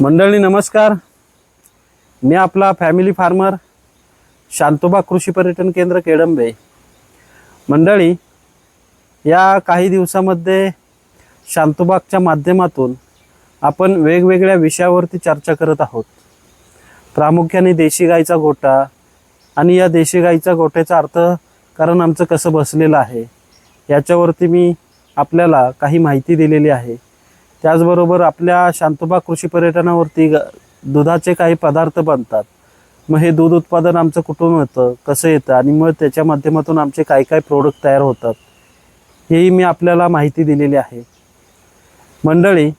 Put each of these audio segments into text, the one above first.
मंडळी नमस्कार. मी आपला फॅमिली फार्मर शांतोबा कृषी पर्यटन केंद्र केडंबे. मंडळी या काही दिवसामध्ये शांतोबागच्या माध्यमातून आपण वेगवेगळ्या विषयावरती चर्चा करत आहोत. प्रामुख्याने देशी गाईचा गोटा आणि या देशी गाईचा गोट्याचा अर्थ कारण आमचं कसं बसलेलं आहे याच्यावरती मी आपल्याला काही माहिती दिलेली आहे. त्याचबरोबर आपल्या शांतोबा कृषी पर्यटनावरती ग दुधाचे काही पदार्थ बनतात. मग हे दूध उत्पादन आमचं कुठून येतं कसं येतं? आणि मग त्याच्या माध्यमातून आमचे काय काय प्रोडक्ट तयार होतात? हेही मी आपल्याला माहिती दिलेली आहे. मंडळी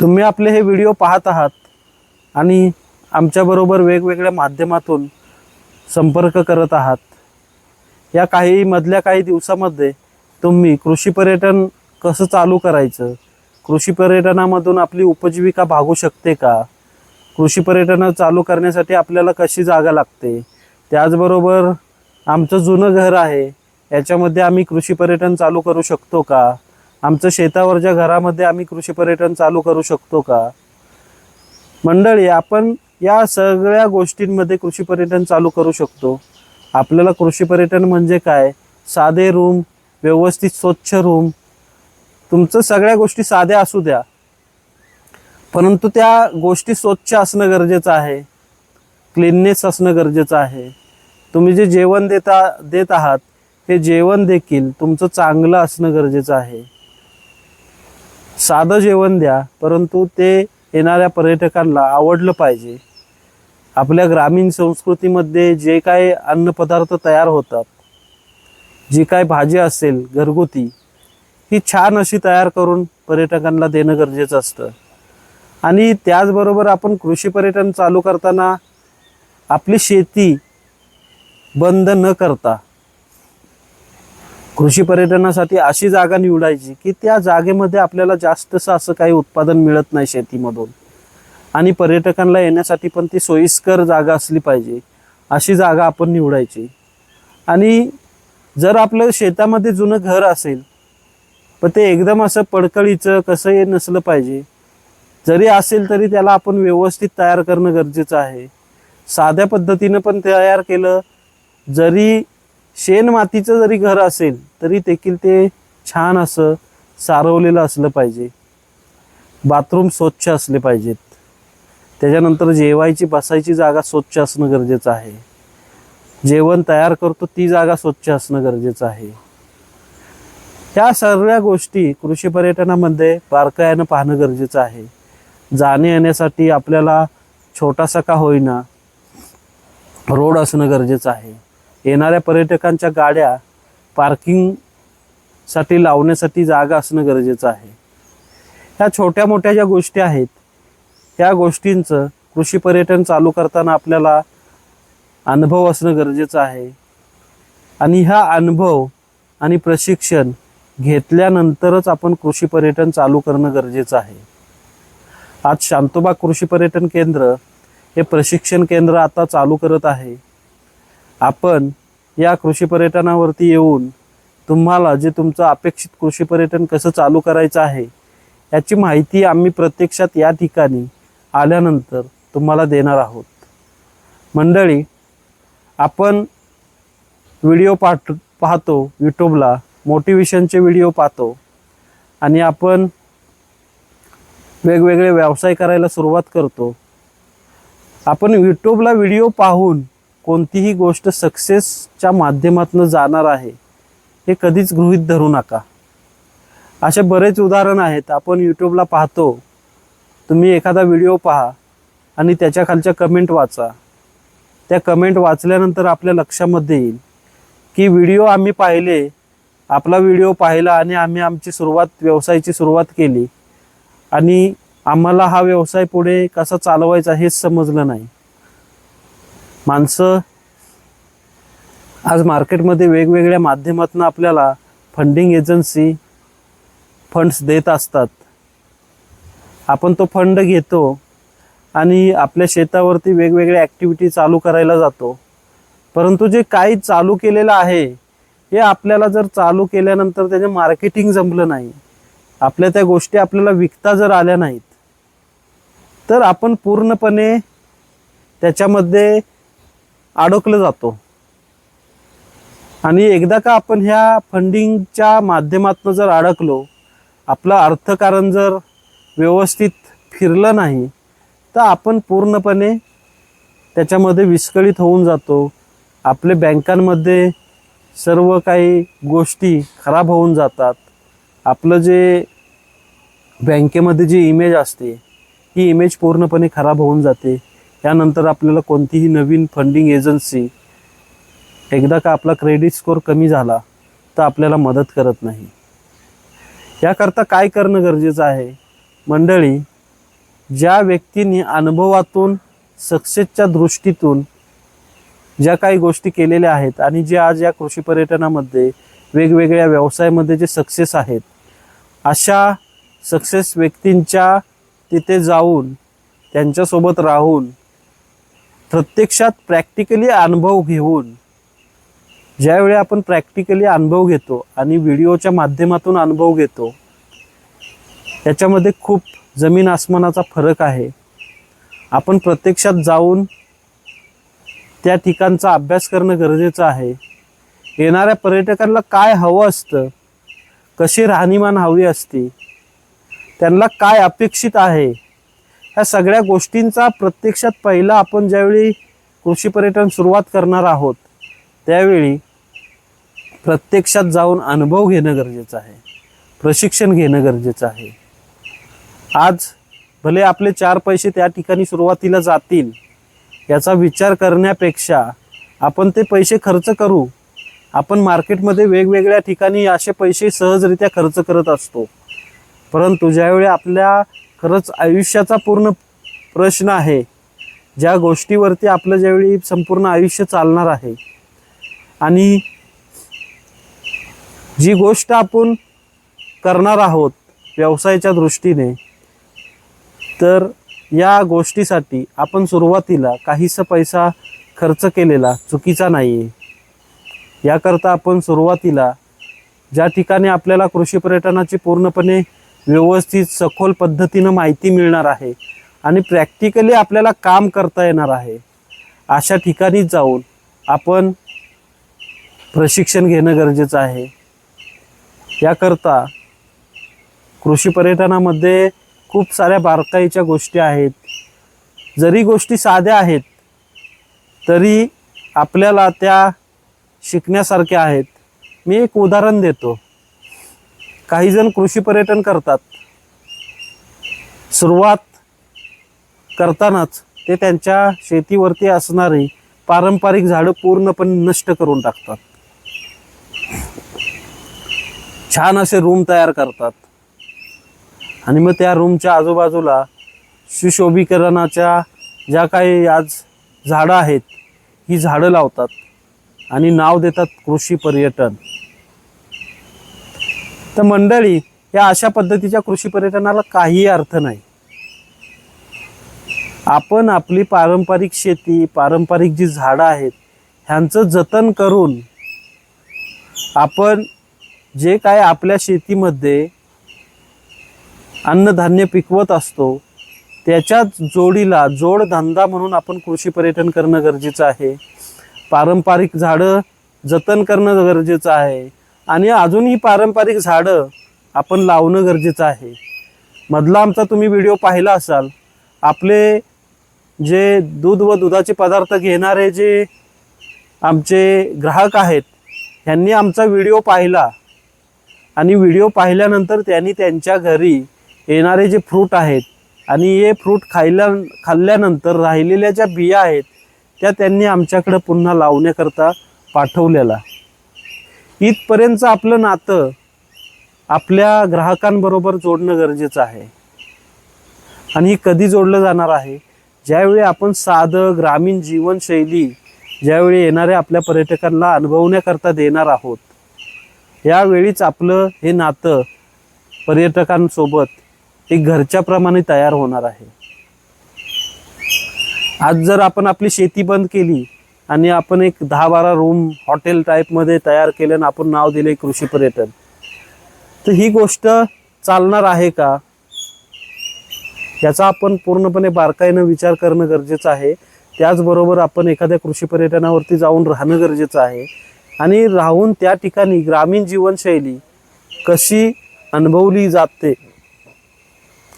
तुम्ही आपले हे व्हिडिओ पाहत आहात आणि आमच्याबरोबर वेगवेगळ्या माध्यमातून संपर्क करत आहात. या काही मधल्या काही दिवसामध्ये तुम्ही कृषी पर्यटन कसं चालू करायचं? कृषी पर्यटनामधून आपली उपजीविका भागू शकते का? कृषी पर्यटन चालू करण्यासाठी आपल्याला कशी जागा लागते? त्याचबरोबर आमचं जुनं घर आहे याच्यामध्ये आम्ही कृषी पर्यटन चालू करू शकतो का? आमचं शेतावरच्या घरामध्ये आम्ही कृषी पर्यटन चालू करू शकतो का? मंडळी आपण या सगळ्या गोष्टींमध्ये कृषी पर्यटन चालू करू शकतो. आपल्याला कृषी पर्यटन म्हणजे काय? साधे रूम व्यवस्थित स्वच्छ रूम तुमचं सगळ्या गोष्टी साध्या असू द्या. परंतु त्या गोष्टी स्वच्छ असणं गरजेचं आहे. क्लीननेस असणं गरजेचं आहे. तुम्ही जे जेवण देता देत आहात हे जेवण देखील तुमचं चांगलं असणं गरजेचं आहे. साधं जेवण द्या परंतु ते येणाऱ्या पर्यटकांना आवडलं पाहिजे. आपल्या ग्रामीण संस्कृतीमध्ये जे काय अन्नपदार्थ तयार होतात जी काय भाजी असेल घरगुती ही छान अशी तयार करून पर्यटकांना देणं गरजेचं असतं. आणि त्याचबरोबर आपण कृषी पर्यटन चालू करताना आपली शेती बंद न करता कृषी पर्यटनासाठी अशी जागा निवडायची की त्या जागेमध्ये आपल्याला जास्तसं असं काही उत्पादन मिळत नाही शेतीमधून. आणि पर्यटकांना येण्यासाठी पण ती सोयीस्कर जागा असली पाहिजे अशी जागा आपण निवडायची. आणि जर आपलं शेतामध्ये जुनं घर असेल पण ते एकदम असं पडकळीचं कसं हे नसलं पाहिजे. जरी असेल तरी त्याला आपण व्यवस्थित तयार करणं गरजेचं आहे. साध्या पद्धतीनं पण तयार केलं जरी शेण मातीचं जरी घर असेल तरी देखील ते छान असं सारवलेलं असलं पाहिजे. बाथरूम स्वच्छ असले पाहिजेत. त्याच्यानंतर जेवायची बसायची जागा स्वच्छ असणं गरजेचं आहे. जेवण तयार करतो ती जागा स्वच्छ असणं गरजेचं आहे. ह्या सगळ्या गोष्टी कृषी पर्यटनामध्ये बारकायानं पाहणं गरजेचं आहे. जाणे येण्यासाठी आपल्याला छोटासा का होईना रोड असणं गरजेचं आहे. येणाऱ्या पर्यटकांच्या गाड्या पार्किंगसाठी लावण्यासाठी जागा असणं गरजेचं आहे. ह्या छोट्या मोठ्या ज्या गोष्टी आहेत त्या गोष्टींचं कृषी पर्यटन चालू करताना आपल्याला अनुभव असणं गरजेचं आहे. आणि हा अनुभव आणि प्रशिक्षण घेतल्यानंतरच आपण कृषी पर्यटन चालू करणं गरजेचं आहे. आज शांतोबा कृषी पर्यटन केंद्र हे प्रशिक्षण केंद्र आता चालू करत आहे. आपण या कृषी पर्यटनावरती येऊन तुम्हाला जे तुमचं अपेक्षित कृषी पर्यटन कसं चालू करायचं आहे याची माहिती आम्ही प्रत्यक्षात या ठिकाणी आल्यानंतर तुम्हाला देणार आहोत. मंडळी आपण व्हिडिओ पाठ पाहतो यूट्यूबला मोटिवेशनचे व्हिडिओ पाहतो. आणि आपण वेगवेगळे व्यवसाय करायला सुरुवात करतो. आपण यूट्यूबला व्हिडिओ पाहून कोणतीही गोष्ट सक्सेसच्या माध्यमातून जाणार आहे हे कधीच गृहीत धरू नका. असे बरेच उदाहरण आहेत. आपण यूट्यूबला पाहतो. तुम्ही एखादा व्हिडिओ पहा आणि त्याच्या खालच्या कमेंट वाचा. त्या कमेंट वाचल्यानंतर आपल्या लक्षामध्ये येईल की व्हिडिओ आम्ही पाहिले आपला व्हिडिओ पाहिला आणि आम्ही आमची सुरुवात व्यवसायाची सुरुवात केली. आणि आम्हाला हा व्यवसाय पुढे कसा चालवायचा हेच समजलं नाही. माणसं आज मार्केटमध्ये वेगवेगळ्या माध्यमातून आपल्याला फंडिंग एजन्सी फंड्स देत असतात. आपण तो फंड घेतो आणि आपल्या शेतावरती वेगवेगळ्या ॲक्टिव्हिटी चालू करायला जातो. परंतु जे काही चालू केलेलं आहे हे आपल्याला जर चालू केल्यानंतर त्याचे मार्केटिंग जमलं नाही आपल्या त्या गोष्टी आपल्याला विकता जर आल्या नाहीत तर आपण पूर्णपणे त्याच्यामध्ये अडकलं जातो. आणि एकदा का आपण ह्या फंडिंगच्या माध्यमातून जर अडकलो आपलं अर्थकारण जर व्यवस्थित फिरलं नाही तर आपण पूर्णपणे त्याच्यामध्ये विस्कळीत होऊन जातो. आपले बँकांमध्ये सर्व काही गोष्टी खराब होऊन जातात. आपलं जे बँकेमध्ये जी इमेज असते ही इमेज पूर्णपणे खराब होऊन जाते. त्यानंतर आपल्याला कोणतीही नवीन फंडिंग एजन्सी एकदा का आपला क्रेडिट स्कोअर कमी झाला तर आपल्याला मदत करत नाही. याकरता काय करणं गरजेचं आहे? मंडळी ज्या व्यक्तींनी अनुभवातून सक्सेसच्या दृष्टीतून ज्या काही गोष्टी केलेल्या आहेत आणि जे आज या कृषी पर्यटनामध्ये वेगवेगळ्या व्यवसायामध्ये जे सक्सेस आहेत अशा सक्सेस व्यक्तींच्या तिथे जाऊन त्यांच्यासोबत राहून प्रत्यक्षात प्रॅक्टिकली अनुभव घेऊन ज्यावेळी आपण प्रॅक्टिकली अनुभव घेतो आणि व्हिडिओच्या माध्यमातून अनुभव घेतो त्याच्यामध्ये खूप जमीन आसमानाचा फरक आहे. आपण प्रत्यक्षात जाऊन त्या ठिकाणचा अभ्यास करणं गरजेचं आहे. येणाऱ्या पर्यटकांना काय हवं असतं? कशी राहणीमान हवी असते? त्यांना काय अपेक्षित आहे? ह्या सगळ्या गोष्टींचा प्रत्यक्षात पहिला आपण ज्यावेळी कृषी पर्यटन सुरुवात करणार आहोत त्यावेळी प्रत्यक्षात जाऊन अनुभव घेणं गरजेचं आहे. प्रशिक्षण घेणं गरजेचं आहे. आज भले आपले चार पैसे त्या ठिकाणी सुरुवातीला जातील याचा विचार करण्यापेक्षा आपण ते पैसे खर्च करू. आपण मार्केटमध्ये वेगवेगळ्या ठिकाणी असे पैसे सहजरित्या खर्च करत असतो. परंतु ज्यावेळी आपल्या खरंच आयुष्याचा पूर्ण प्रश्न आहे ज्या गोष्टीवरती आपलं ज्यावेळी संपूर्ण आयुष्य चालणार आहे आणि जी गोष्ट आपण करणार आहोत व्यवसायाच्या दृष्टीने तर या गोष्टीसाठी आपण सुरुवातीला काहीसा पैसा खर्च केलेला चुकीचा नाही आहे याकरता आपण सुरुवातीला ज्या ठिकाणी आपल्याला कृषी पर्यटनाची पूर्णपणे व्यवस्थित सखोल पद्धतीनं माहिती मिळणार आहे आणि प्रॅक्टिकली आपल्याला काम करता येणार आहे अशा ठिकाणी जाऊन आपण प्रशिक्षण घेणं गरजेचं आहे. याकरता कृषी पर्यटनामध्ये खूप साऱ्या बारकाईच्या गोष्टी आहेत. जरी गोष्टी साध्या आहेत तरी आपल्याला त्या शिकण्यासारख्या आहेत. मी एक उदाहरण देतो. काही जण कृषी पर्यटन करतात. सुरुवात करतानाच ते त्यांच्या शेतीवरती असणारी पारंपरिक झाडं पूर्णपणे नष्ट करून टाकतात. छान असे रूम तयार करतात. आणि मग त्या रूमच्या आजूबाजूला सुशोभीकरणाच्या ज्या काही आज झाडं आहेत ही झाडं लावतात आणि नाव देतात कृषी पर्यटन. तर मंडळी या अशा पद्धतीच्या कृषी पर्यटनाला काही अर्थ नाही. आपण आपली पारंपरिक शेती पारंपरिक जी झाडं आहेत ह्यांचं जतन करून आपण जे काय आपल्या शेतीमध्ये अन्नधान्य पिकवत असतो त्याच्याच जोडीला जोडधंदा म्हणून आपण कृषी पर्यटन करणं गरजेचं आहे. पारंपरिक झाडं जतन करणं गरजेचं आहे. आणि अजूनही पारंपरिक झाडं आपण लावणं गरजेचं आहे. मधला आमचा तुम्ही व्हिडिओ पाहिला असाल आपले जे दूध व दुधाचे पदार्थ घेणारे जे आमचे ग्राहक आहेत ह्यांनी आमचा व्हिडिओ पाहिला. आणि व्हिडिओ पाहिल्यानंतर त्यांनी त्यांच्या घरी येणारे जे फ्रूट आहेत आणि हे फ्रूट खायला खाल्ल्यानंतर राहिलेल्या ज्या बिया आहेत त्या त्यांनी आमच्याकडं पुन्हा लावण्याकरता पाठवलेला. इथपर्यंतचं आपलं नातं आपल्या ग्राहकांबरोबर जोडणं गरजेचं आहे. आणि हे कधी जोडलं जाणार आहे? ज्यावेळी आपण साधं ग्रामीण जीवनशैली ज्यावेळी येणाऱ्या आपल्या पर्यटकांना अनुभवण्याकरता देणार आहोत यावेळीच आपलं हे नातं पर्यटकांसोबत एक घरच्याप्रमाणे तयार होणार आहे. आज जर आपण आपली शेती बंद केली आणि आपण एक दहा बारा रूम हॉटेल टाईपमध्ये तयार केले आणि आपण नाव दिले कृषी पर्यटन तर ही गोष्ट चालणार आहे का? याचा आपण पूर्णपणे बारकाईनं विचार करणं गरजेचं आहे. त्याचबरोबर आपण एखाद्या कृषी पर्यटनावरती जाऊन राहणं गरजेचं आहे. आणि राहून त्या ठिकाणी ग्रामीण जीवनशैली कशी अनुभवली जाते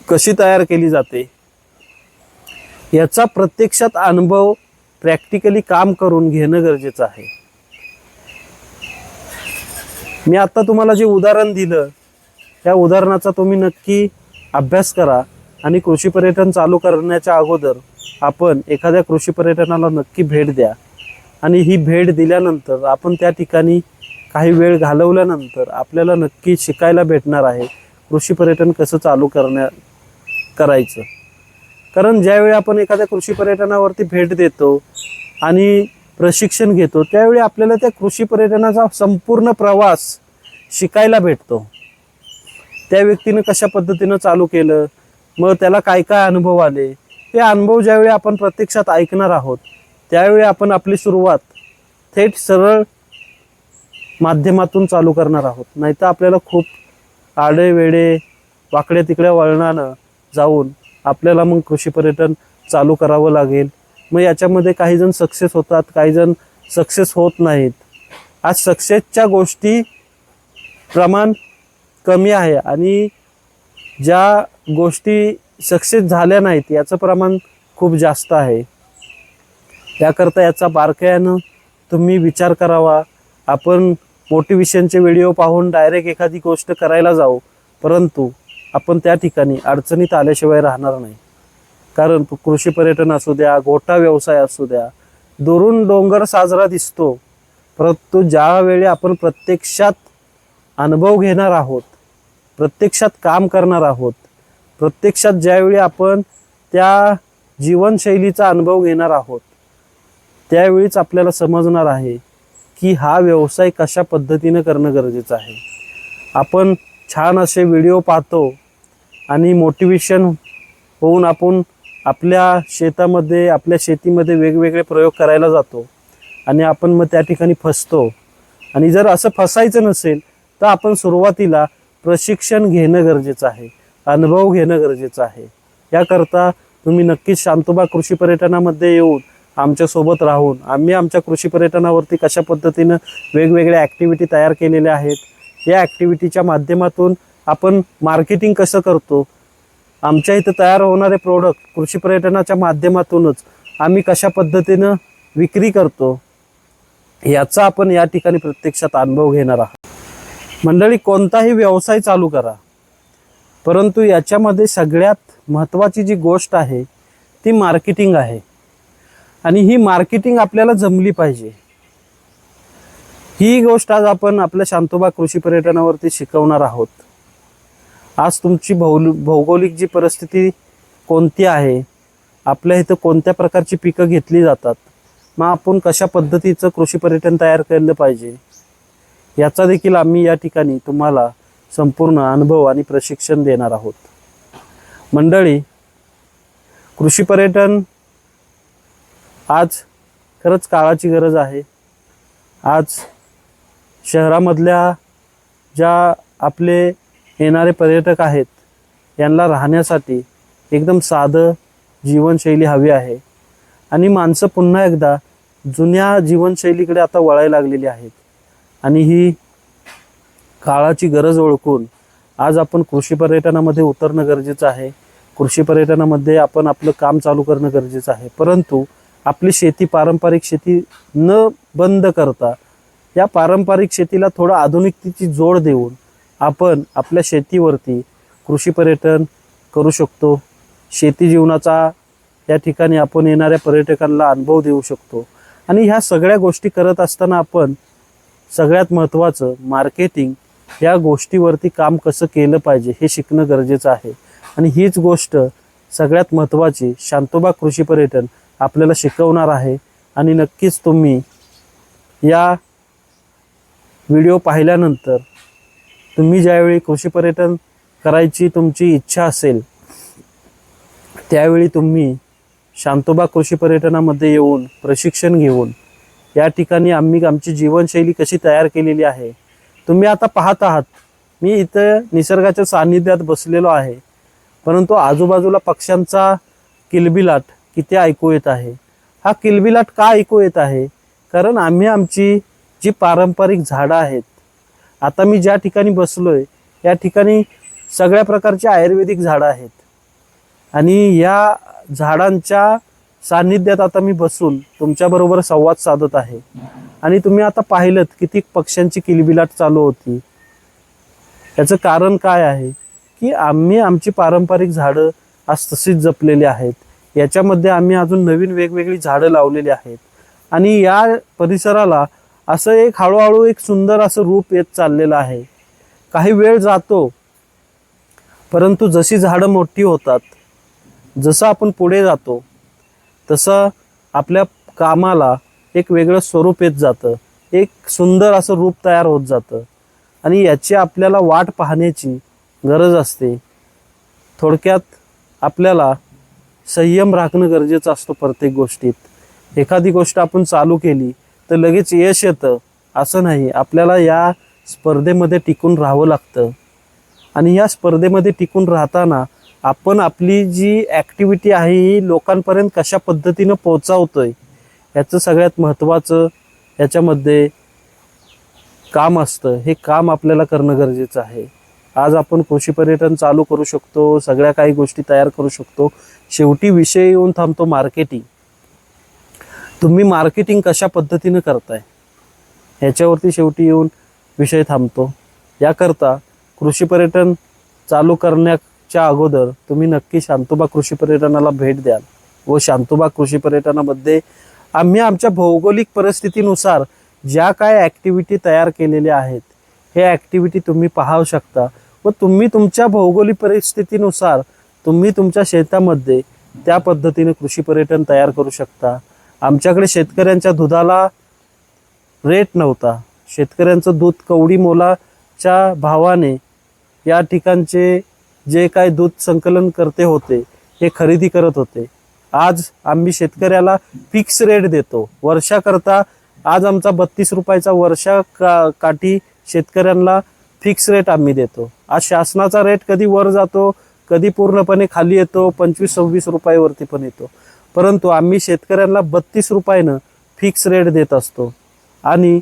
कशी तयार केली जाते? याचा प्रत्यक्षात अनुभव प्रॅक्टिकली काम करून घेणं गरजेचं आहे. मी आता तुम्हाला जे उदाहरण दिलं त्या उदाहरणाचा तुम्ही नक्की अभ्यास करा आणि कृषी पर्यटन चालू करण्याच्या अगोदर आपण एखाद्या कृषी पर्यटनाला नक्की भेट द्या. आणि ही भेट दिल्यानंतर आपण त्या ठिकाणी काही वेळ घालवल्यानंतर आपल्याला नक्की शिकायला भेटणार आहे कृषी पर्यटन कसं चालू करण्या करायचं. कारण ज्यावेळी आपण एखाद्या कृषी पर्यटनावरती भेट देतो आणि प्रशिक्षण घेतो त्यावेळी आपल्याला त्या कृषी पर्यटनाचा संपूर्ण प्रवास शिकायला भेटतो. त्या व्यक्तीनं कशा पद्धतीनं चालू केलं मग त्याला काय काय अनुभव आले हे अनुभव ज्यावेळी आपण प्रत्यक्षात ऐकणार आहोत त्यावेळी आपण आपली सुरुवात थेट सरळ माध्यमातून चालू करणार आहोत. नाहीतर आपल्याला खूप आडे वेडे वाकड्या तिकड्या वळणानं जाऊन आपल्याला मग कृषी पर्यटन चालू करावं लागेल. मग याच्यामध्ये काही जण सक्सेस होतात काही जण सक्सेस होत नाहीत. आज सक्सेसच्या गोष्टी प्रमाण कमी आहे आणि ज्या गोष्टी सक्सेस झाल्या नाहीत याचं प्रमाण खूप जास्त आहे. त्याकरता याचा बारकायानं तुम्ही विचार करावा. आपण मोटिवेशनचे व्हिडिओ पाहून डायरेक्ट एखादी गोष्ट करायला जाऊ. परंतु आपण त्या ठिकाणी अडचणीत आल्याशिवाय राहणार नाही. कारण कृषी पर्यटन असू द्या गोटा व्यवसाय असू द्या दुरून डोंगर साजरा दिसतो. परंतु ज्यावेळी आपण प्रत्यक्षात अनुभव घेणार आहोत प्रत्यक्षात काम करणार आहोत प्रत्यक्षात ज्यावेळी आपण त्या जीवनशैलीचा अनुभव घेणार आहोत त्यावेळीच आपल्याला समजणार आहे की हा व्यवसाय कशा पद्धतीनं करणं गरजेचं आहे. आपण छान असे व्हिडिओ पाहतो आणि मोटिवेशन होऊन आपण आपल्या शेतामध्ये आपल्या शेतीमध्ये वेगवेगळे प्रयोग करायला जातो. आणि आपण मग त्या ठिकाणी फसतो. आणि जर असं फसायचं नसेल तर आपण सुरुवातीला प्रशिक्षण घेणं गरजेचं आहे. अनुभव घेणं गरजेचं आहे. याकरता तुम्ही नक्कीच शांतोबा कृषी पर्यटनामध्ये येऊन आमच्यासोबत राहून आम्ही आमच्या कृषी पर्यटनावरती कशा पद्धतीनं वेगवेगळ्या ॲक्टिव्हिटी तयार केलेल्या आहेत या ॲक्टिव्हिटीच्या माध्यमातून आपण मार्केटिंग कसं करतो? आमच्या इथं तयार होणारे प्रोडक्ट कृषी पर्यटनाच्या माध्यमातूनच आम्ही कशा पद्धतीनं विक्री करतो याचा आपण या ठिकाणी प्रत्यक्षात अनुभव घेणार आहात. मंडळी कोणताही व्यवसाय चालू करा. परंतु याच्यामध्ये सगळ्यात महत्त्वाची जी गोष्ट आहे ती मार्केटिंग आहे. आणि ही मार्केटिंग आपल्याला जमली पाहिजे. ही गोष्ट आज आपण आपल्या शांतोबा कृषी पर्यटनावरती शिकवणार आहोत. आज तुमची भौल भौगोलिक जी परिस्थिती कोणती आहे आपल्या इथं कोणत्या प्रकारची पिकं घेतली जातात मग आपण कशा पद्धतीचं कृषी पर्यटन तयार केलं पाहिजे याचा देखील आम्ही या ठिकाणी तुम्हाला संपूर्ण अनुभव आणि प्रशिक्षण देणार आहोत. मंडळी कृषी पर्यटन आज खरंच काळाची गरज आहे. आज शहरामधल्या ज्या आपले येणारे पर्यटक आहेत यांना राहण्यासाठी एकदम साधं जीवनशैली हवी आहे. आणि माणसं पुन्हा एकदा जुन्या जीवनशैलीकडे आता वळायला लागलेली आहेत. आणि ही काळाची गरज ओळखून आज आपण कृषी पर्यटनामध्ये उतरणं गरजेचं आहे. कृषी पर्यटनामध्ये आपण आपलं काम चालू करणं गरजेचं आहे. परंतु आपली शेती पारंपरिक शेती न बंद करता या पारंपरिक शेतीला थोडं आधुनिकतेची जोड देऊन आपण आपल्या शेतीवरती कृषी पर्यटन करू शकतो. शेती जीवनाचा या ठिकाणी आपण येणाऱ्या पर्यटकांना अनुभव देऊ शकतो. आणि ह्या सगळ्या गोष्टी करत असताना आपण सगळ्यात महत्त्वाचं मार्केटिंग या गोष्टीवरती काम कसं केलं पाहिजे हे शिकणं गरजेचं आहे. आणि हीच गोष्ट सगळ्यात महत्त्वाची शांतोबा कृषी पर्यटन आपल्याला शिकवणार आहे. आणि नक्कीच तुम्ही या व्हिडिओ पाहिल्यानंतर तुम्ही ज्यावेळी कृषी पर्यटन करायची तुमची इच्छा असेल त्यावेळी तुम्ही शांतोबा कृषी पर्यटनामध्ये येऊन प्रशिक्षण घेऊन या ठिकाणी आम्ही आमची जीवनशैली कशी तयार केलेली आहे तुम्ही आता पाहत आहात. मी इथं निसर्गाच्या सान्निध्यात बसलेलो आहे परंतु आजूबाजूला पक्ष्यांचा किलबिलाट किती ऐकू येत आहे. हा किलबिलाट का ऐकू येत आहे? कारण आम्ही आमची जी पारंपरिक झाडं आहेत आता मी ज्या ठिकाणी बसलोय या ठिकाणी सगळ्या प्रकारचे आयुर्वेदिक झाडं आहेत. आणि या झाडांच्या सान्निध्यात आता मी बसून तुमच्याबरोबर संवाद साधत आहे. आणि तुम्ही आता पाहिलं किती पक्ष्यांची किलबिलाट चालू होती. याचं कारण काय आहे? की आम्ही आमची पारंपरिक झाडं आज तशीच जपलेली आहेत. याच्यामध्ये आम्ही अजून नवीन वेगवेगळी झाडं लावलेली आहेत. आणि या परिसराला असं एक हळूहळू एक सुंदर असं रूप येत चाललेलं आहे. काही वेळ जातो परंतु जशी झाडं मोठी होतात जसं आपण पुढे जातो तसं आपल्या कामाला एक वेगळं स्वरूप येत जातं. एक सुंदर असं रूप तयार होत जातं. आणि याची आपल्याला वाट पाहण्याची गरज असते. थोडक्यात आपल्याला संयम राखणं गरजेचं असतं प्रत्येक गोष्टीत. एखादी गोष्ट आपण चालू केली तर लगेच यश येतं. असं नाही. आपल्याला या स्पर्धेमध्ये टिकून राहावं लागतं. आणि या स्पर्धेमध्ये टिकून राहताना आपण आपली जी ॲक्टिव्हिटी आहे ही लोकांपर्यंत कशा पद्धतीनं पोहोचवतोय याचं सगळ्यात महत्त्वाचं याच्यामध्ये काम असतं. हे काम आपल्याला करणं गरजेचं आहे. आज आपण कृषी पर्यटन चालू करू शकतो सगळ्या काही गोष्टी तयार करू शकतो. शेवटी विषय येऊन थांबतो मार्केटिंग. तुम्ही मार्केटिंग कशा पद्धतीनं करताय? ह्याच्यावरती शेवटी येऊन विषय थांबतो. याकरता कृषी पर्यटन चालू करण्याच्या अगोदर तुम्ही नक्की शांतोबा कृषी पर्यटनाला भेट द्याल व शांतोबा कृषी पर्यटनामध्ये आम्ही आमच्या भौगोलिक परिस्थितीनुसार ज्या काय ॲक्टिव्हिटी तयार केलेल्या आहेत हे ॲक्टिव्हिटी तुम्ही पाहू शकता व तुम्ही तुमच्या भौगोलिक परिस्थितीनुसार तुम्ही तुमच्या शेतामध्ये त्या पद्धतीने कृषी पर्यटन तयार करू शकता. आमच्याकडे शेतकऱ्यांच्या दुधाला रेट नव्हता. शेतकऱ्यांचं दूध कवडी मोलाच्या भावाने या ठिकाणचे जे काय दूध संकलन करते होते हे खरेदी करत होते. आज आम्ही शेतकऱ्याला फिक्स रेट देतो. वर्षाकरता आज आमचा बत्तीस रुपयाचा वर्षा का काठी शेतकऱ्यांना फिक्स रेट आम्ही देतो. आज शासनाचा रेट कधी वर जातो कधी पूर्णपणे खाली येतो पंचवीस सव्वीस रुपयावरती पण येतो. परंतु आम्ही शेतकऱ्यांना बत्तीस रुपयानं फिक्स रेट देत असतो. आणि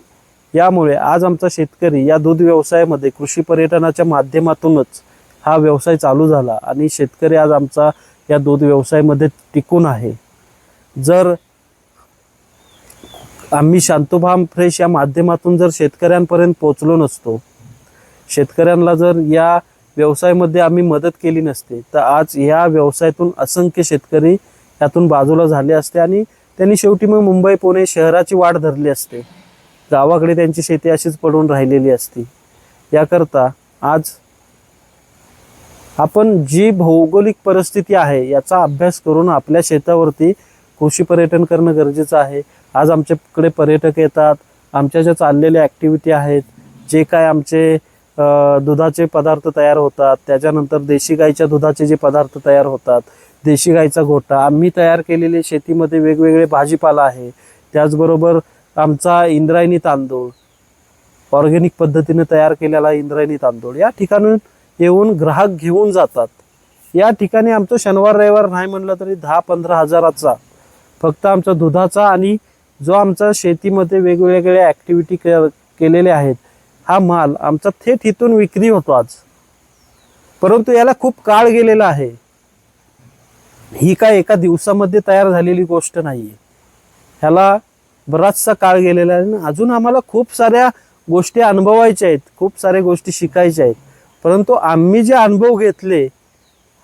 यामुळे आज आमचा शेतकरी या दूध व्यवसायामध्ये कृषी पर्यटनाच्या माध्यमातूनच हा व्यवसाय चालू झाला आणि शेतकरी आज आमचा या दूध व्यवसायामध्ये टिकून आहे. जर आम्ही शांतोभाम फ्रेश या माध्यमातून जर शेतकऱ्यांपर्यंत पोचलो नसतो शेतकऱ्यांना जर या व्यवसायामध्ये आम्ही मदत केली नसते तर आज या व्यवसायातून असंख्य शेतकरी यातून बाजूला झाले असते आणि त्यांनी शेवटी मग मुंबई पुणे शहराची वाट धरली असते. गावाकडे त्यांची शेती अशीच पडून राहिलेली असती. याकरता आज आपण जी भौगोलिक परिस्थिती आहे याचा अभ्यास करून आपल्या शेतावरती कृषी पर्यटन करणं गरजेचं आहे. आज आमच्याकडे पर्यटक येतात आमच्या ज्या चाललेल्या ॲक्टिव्हिटी आहेत जे काय आमचे दुधाचे पदार्थ तयार होतात त्याच्यानंतर देशी गाईच्या दुधाचे जे पदार्थ तयार होतात देशी गाईचा गोठा. आम्ही तयार केलेले शेतीमध्ये वेगवेगळे भाजीपाला आहे. त्याचबरोबर आमचा इंद्रायणी तांदूळ. ऑर्गॅनिक पद्धतीने तयार केलेला इंद्रायणी तांदूळ. या ठिकाणून येऊन ग्राहक घेऊन जातात. या ठिकाणी आमचं शनिवार रविवार नाही म्हणलं तरी दहा पंधरा हजाराचा फक्त आमचा दुधाचा आणि जो आमचा शेतीमध्ये वेगवेगळ्या ॲक्टिव्हिटी केलेल्या आहेत हा माल आमचा थेट इथून विक्री होतो आज. परंतु याला खूप काळ गेलेला आहे. ही काय एका दिवसामध्ये तयार झालेली गोष्ट नाही आहे ह्याला बराचसा काळ गेलेला आहे आणि अजून आम्हाला खूप साऱ्या गोष्टी अनुभवायच्या आहेत खूप साऱ्या गोष्टी शिकायच्या आहेत. परंतु आम्ही जे अनुभव घेतले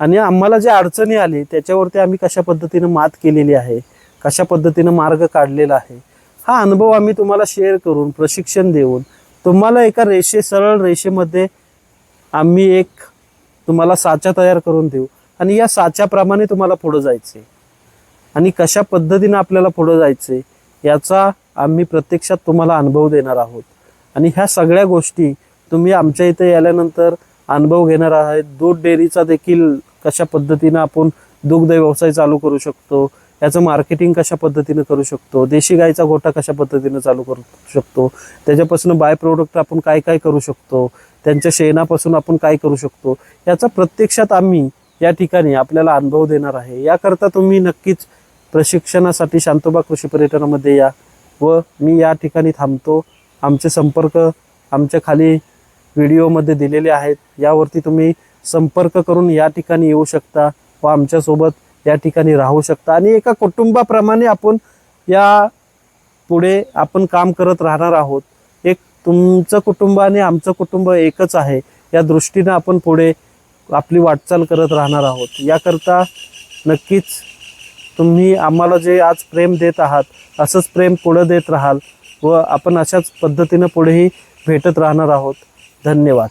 आणि आम्हाला जे अडचणी आली त्याच्यावरती आम्ही कशा पद्धतीनं मात केलेली आहे कशा पद्धतीनं मार्ग काढलेला आहे हा अनुभव आम्ही तुम्हाला शेअर करून प्रशिक्षण देऊन तुम्हाला एका रेषे सरळ रेषेमध्ये आम्ही एक तुम्हाला साचा तयार करून देऊ. आणि या साच्याप्रमाणे तुम्हाला पुढं जायचे आणि कशा पद्धतीनं आपल्याला पुढं जायचे याचा आम्ही प्रत्यक्षात तुम्हाला अनुभव देणार आहोत. आणि ह्या सगळ्या गोष्टी तुम्ही आमच्या इथे आल्यानंतर अनुभव घेणार आहात. दूध डेअरीचा देखील कशा पद्धतीनं आपण दुग्ध व्यवसाय चालू करू शकतो याचं मार्केटिंग कशा पद्धतीनं करू शकतो देशी गाईचा गोठा कशा पद्धतीनं चालू करू शकतो त्याच्यापासून बाय प्रोडक्ट आपण काय काय करू शकतो त्यांच्या शेणापासून आपण काय करू शकतो याचा प्रत्यक्षात आम्ही या ठिकाणी आपल्याला अनुभव देणार आहे. याकरता तुम्ही नक्कीच प्रशिक्षणासाठी शांतोबा कृषी पर्यटनामध्ये या व मी या ठिकाणी थांबतो. आमचे संपर्क आमच्या खाली व्हिडिओमध्ये दिलेले आहेत. यावरती तुम्ही संपर्क करून या ठिकाणी येऊ शकता व आमच्यासोबत या ठिकाणी राहू शकता. आणि एका कुटुंबाप्रमाणे आपण या पुढे आपण काम करत राहणार आहोत. एक तुमचं कुटुंब आणि आमचं कुटुंब एकच आहे. या दृष्टीनं आपण पुढे आपली वाटचाल करत राहणार आहोत. याकरता नक्कीच तुम्ही आम्हाला जे आज प्रेम देत आहात असंच प्रेम पुढं देत राहाल व आपण अशाच पद्धतीनं पुढेही भेटत राहणार आहोत. धन्यवाद.